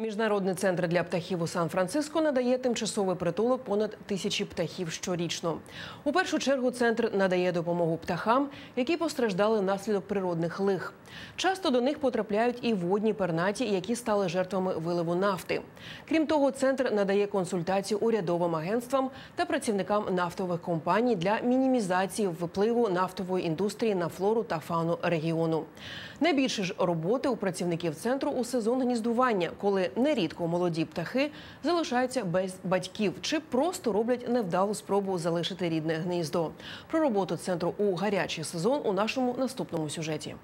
Міжнародний центр для птахів у Сан-Франциско надає тимчасовий притулок понад тисячі птахів щорічно. У першу чергу центр надає допомогу птахам, які постраждали внаслідок природних лих. Часто до них потрапляють і водні пернаті, які стали жертвами виливу нафти. Крім того, центр надає консультацію урядовим агентствам та працівникам нафтових компаній для мінімізації впливу нафтової індустрії на флору та фауну регіону. Найбільше ж роботи у працівників центру у сезон гніздування, коли нерідко молоді птахи залишаються без батьків чи просто роблять невдалу спробу залишити рідне гніздо. Про роботу центру у гарячий сезон у нашому наступному сюжеті.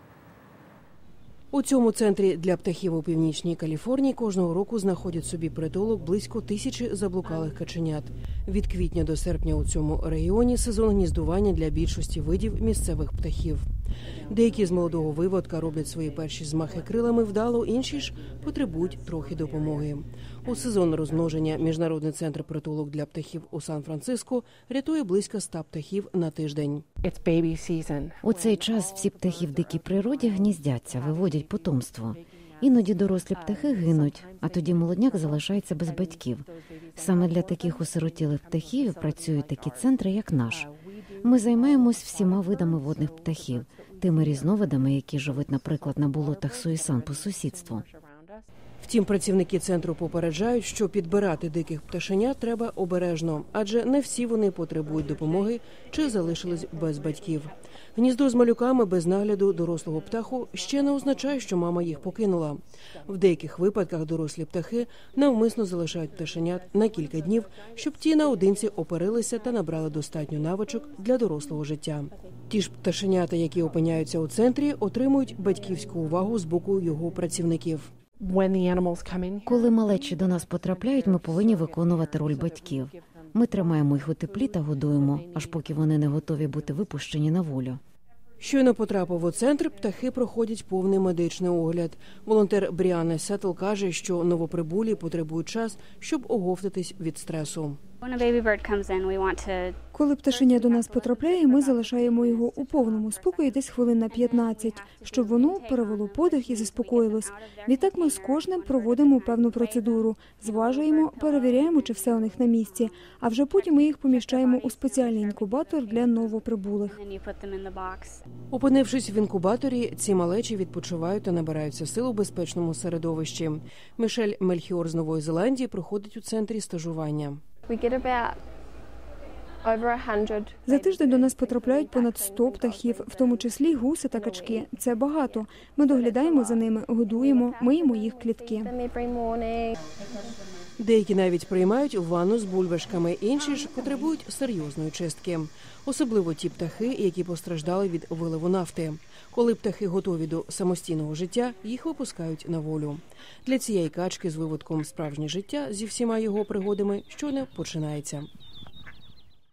У цьому центрі для птахів у північній Каліфорнії кожного року знаходять собі притулок близько тисячі заблукалих каченят. Від квітня до серпня у цьому регіоні сезон гніздування для більшості видів місцевих птахів. Деякі з молодого виводка роблять свої перші змахи крилами вдало, інші ж потребують трохи допомоги. У сезон розмноження міжнародний центр притулок для птахів у Сан-Франциско рятує близько ста птахів на тиждень. У цей час всі птахи в дикій природі гніздяться, виводять потомство. Іноді дорослі птахи гинуть, а тоді молодняк залишається без батьків. Саме для таких осиротілих птахів працюють такі центри, як наш. Ми займаємось всіма видами водних птахів, тими різновидами, які живуть, наприклад, на болотах Суїсан по сусідству. Втім, працівники центру попереджають, що підбирати диких пташенят треба обережно, адже не всі вони потребують допомоги чи залишились без батьків. Гніздо з малюками без нагляду дорослого птаху ще не означає, що мама їх покинула. В деяких випадках дорослі птахи навмисно залишають пташенят на кілька днів, щоб ті наодинці оперилися та набрали достатньо навичок для дорослого життя. Ті ж пташенята, які опиняються у центрі, отримують батьківську увагу з боку його працівників. When the animals come in, Коли малечі до нас потрапляють, ми повинні виконувати роль батьків. Ми тримаємо їх у теплі та годуємо, аж поки вони не готові бути випущені на волю. Щойно потрапив у центр, птахи проходять повний медичний огляд. Волонтер Бріане Сетл каже, що новоприбулі потребують час, щоб оговтатись від стресу. Коли пташеня до нас потрапляє, ми залишаємо його у повному спокої десь хвилин на 15, щоб воно перевело подих і заспокоїлось. Відтак ми з кожним проводимо певну процедуру, зважуємо, перевіряємо, чи все у них на місці. А вже потім ми їх поміщаємо у спеціальний інкубатор для новоприбулих. Опинившись в інкубаторі, ці малечі відпочивають та набираються сил у безпечному середовищі. Мішель Мельхіор з Нової Зеландії проходить у центрі стажування. За тиждень до нас потрапляють понад 100 птахів, в тому числі гуси та качки. Це багато. Ми доглядаємо за ними, годуємо, миємо їх клітки. Деякі навіть приймають ванну з бульбашками, інші ж потребують серйозної чистки. Особливо ті птахи, які постраждали від виливу нафти. Коли птахи готові до самостійного життя, їх випускають на волю. Для цієї качки з виводком справжнє життя зі всіма його пригодами щойно починається.